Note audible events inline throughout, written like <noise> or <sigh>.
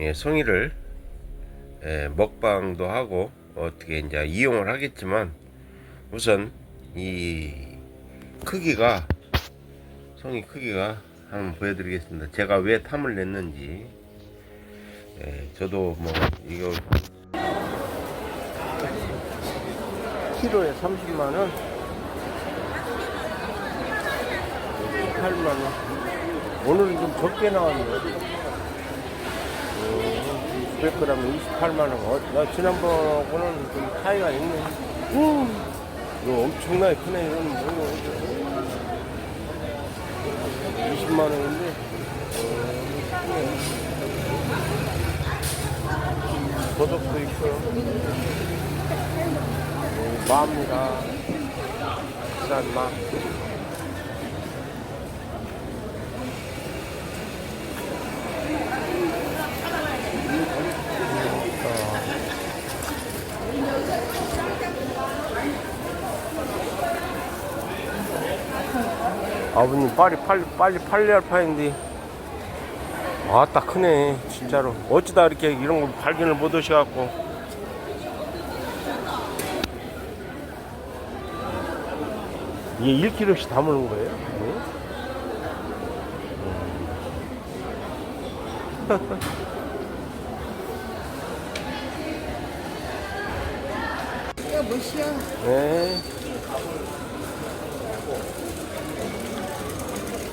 예, 송이를 예, 먹방도 하고 어떻게 이제 이용을 하겠지만 우선 이 크기가 송이 크기가 한번 보여드리겠습니다. 제가 왜 탐을 냈는지 예, 저도 뭐 이거 키로에 30만 원, 8만 원. 오늘은 좀 적게 나왔네요. 900g에 28만 원. 어, 나 지난번하고는 좀 차이가 있네. 음, 이거 엄청나게 크네. 이건 뭐, 20만 원인데. 어, 있고요. 어, 마입니다. 비싼 마. 아버님 빨리 빨리 빨리 팔려야 할 파인데 아따 크네 진짜로 어찌다 이렇게 이런 거 발견을 못 하셔갖고 이게 1kg씩 담으는 거예요? 네? 이거 뭐시야? <laughs> 네.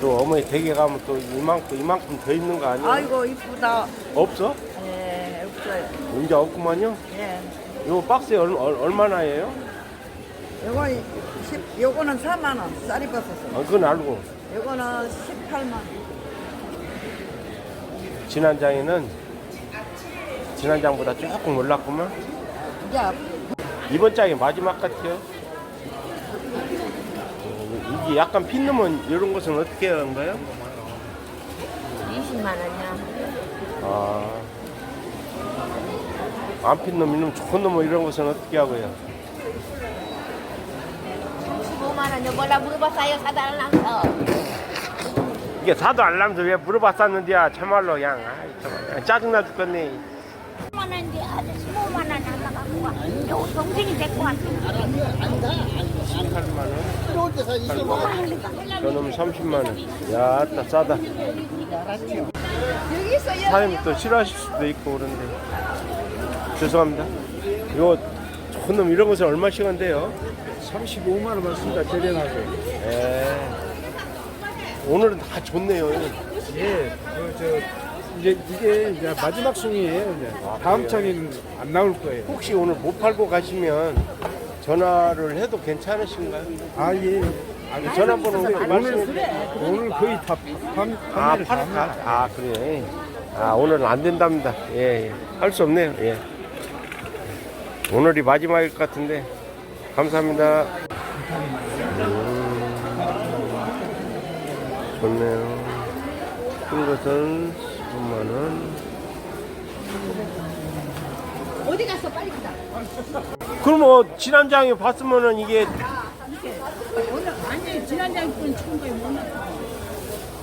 또 어머니 댁에 가면 또 이만큼 이만큼 더 있는 거 아니에요? 아이고 이쁘다. 없어? 예, 없어요. 이제 없구만요. 예. 요 박스에 얼, 얼, 얼마나예요? 요거 10, 요거는 4만 원. 쌀이. 아, 그건 알고 요거는 18만 원. 지난 장에는 지난 장보다 조금 올랐구만. 이제 이번 장이 마지막 같아요. 어, 이게 약간 핀 넣으면 이런 것은 어떻게 하는 거예요? 20만 원이야. 아. 안 핀 놈, 이놈 좋은 놈 이런 것은 어떻게 하고요? 15만 원이요. 몰라 물어봤어요. 사달라면서. 이게 사도 안 나면서 왜 물어봤었는데야 참말로 그냥 아이, 참, 짜증나 죽겠네 15만 원인데 아주 15만 원 하나 갖고 와. 동생이 데리고 왔어. 18만 원 18만 원 저놈 30만 원 야, 아따 싸다. 사장님 또 싫어하실 수도 있고 그런데 죄송합니다 이거 좋은 놈 이런 것은 얼마씩 한대요? 35만 원 받습니다. 저렴하게. 예. 오늘은 다 좋네요 예. 그, 저, 이제 이게 이제 마지막 송이에요. 이제. 다음 그래요? 장에는 안 나올 거예요. 혹시 오늘 못 팔고 가시면 전화를 해도 괜찮으신가요? 아 예. 아, 전화번호 말씀해 오늘 거의 다 판, 아, 판매를 다 팔아 합니다. 아, 그래. 아, 오늘은 안 된답니다. 예, 예. 할 수 없네요. 예. 오늘이 마지막일 것 같은데. 감사합니다. 음, 좋네요. 큰 것은 10만원. 어디 갔어? 빨리 가자. 그럼 뭐, 지난 장에 봤으면은 이게. 아니 지난장 분준 거에 못 넣어.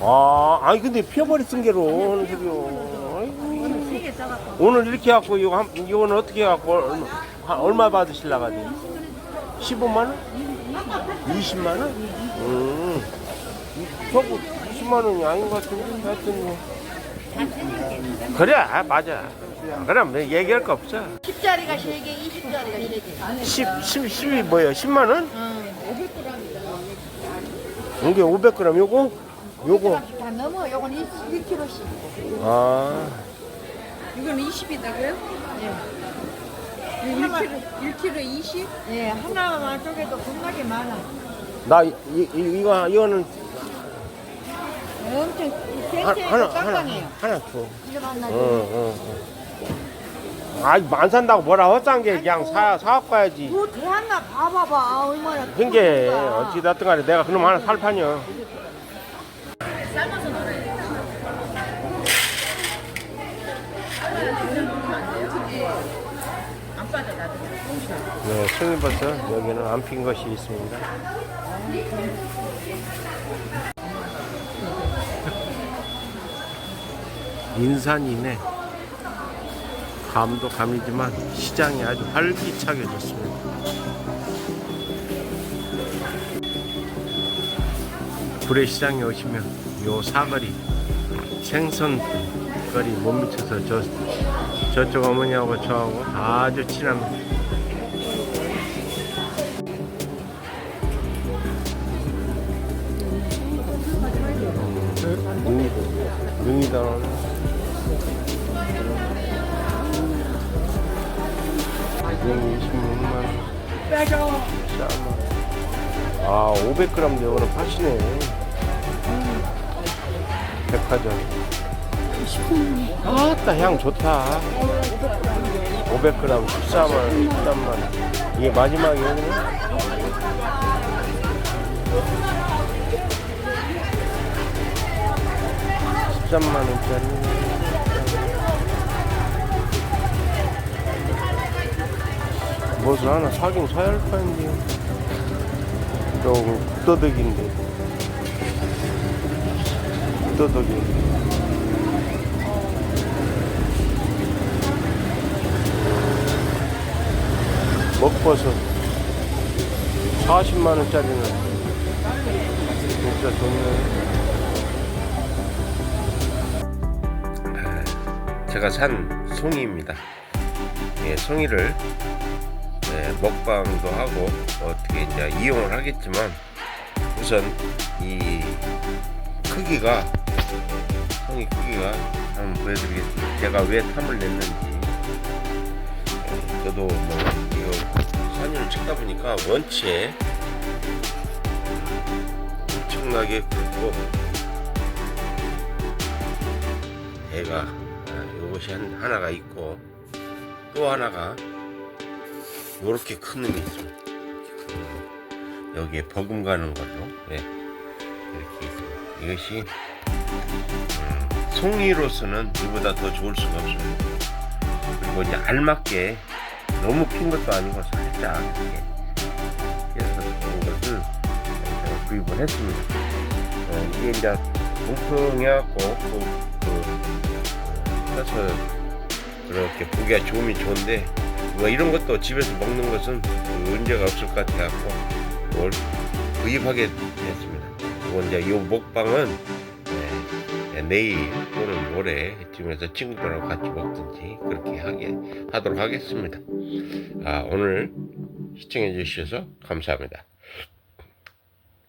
아, 아니, 근데 피어버리 쓴 게로 하는 소리요. 아이고. 세개 써갖고. 오늘 이렇게 해갖고 이거 한, 이거는 어떻게 해갖고 얼마, 한 얼마 받으실라고 하지? 15만 원? 20만 원? 음. 저거 20만 원이 아닌 것 같은데 하여튼 뭐. 그래 맞아. 그럼 뭐 얘기할 거 없어. 10짜리가 3개, 20짜리가 3개. 10, 10, 10이 뭐예요? 10만 원? 이게 500g 요거? 요거. 다 넘어. 요건 1kg씩. 아. 이거는 20이다고요? 예. 1kg, 1kg 20? 예, 하나만 쪼개도 겁나게 많아. 나 이, 이, 이거 이거는 엄청 하, 하나 하나 깜깜해요. 하나 줘. 이거 만나. 어, 어, 어. 아이 안 산다고 뭐라 헛산 게 그냥 사 사갖고 가야지. 뭐 들어왔나 봐봐봐 얼마나 그게 어찌 됐든 간에 내가 그놈 하나 살 판이요. 네, 송이버섯 여기는 안 핀 것이 있습니다. 인산이네. 감도 감이지만 시장이 아주 활기차게 좋습니다. 구례시장에 오시면 요 사거리 생선거리 못 미쳐서 저 저쪽 어머니하고 저하고 아주 친합니다. 능이 능이다. 능이 26만 원. 빼줘. 아 500g 이거는 파시네. 백화점. 아따 향 좋다. 500g 14만 원, 13만 원. 이게 마지막이거든요. 십삼만 원짜리. 무엇을 하나 사긴 사야 할 판인데. 조금 국도덕인데. 국도덕이. 먹버섯 40만 원짜리는 진짜 좋네. 제가 산 송이입니다. 예, 송이를 예, 먹방도 하고 어떻게 이제 이용을 하겠지만 우선 이 크기가 송이 크기가 한번 보여드리겠습니다. 제가 왜 탐을 냈는지 예, 저도 뭐 이거 산을 찍다 보니까 원치에 엄청나게 굵고 애가 아, 요것이 한, 하나가 있고 또 하나가 요렇게 큰 놈이 있습니다. 이렇게. 여기에 버금가는 걸로 예, 이렇게 있습니다. 이것이 음, 송이로서는 이보다 더 좋을 수가 없습니다. 그리고 이제 알맞게 너무 핀 것도 아니고 살짝 이렇게 그래서 그런 것을 구입을 했습니다. 어, 이게 이제 뭉텅해갖고 그, 그, 펴서 그렇게 보기가 좋으면 좋은데 뭐 이런 것도 집에서 먹는 것은 그 문제가 없을 것 같아갖고 구입하게 됐습니다. 그리고 이제 이 먹방은 네, 내일 또는 모레 집에서 친구들하고 같이 먹든지 그렇게 하게 하도록 하겠습니다. 아, 오늘 시청해 주셔서 감사합니다.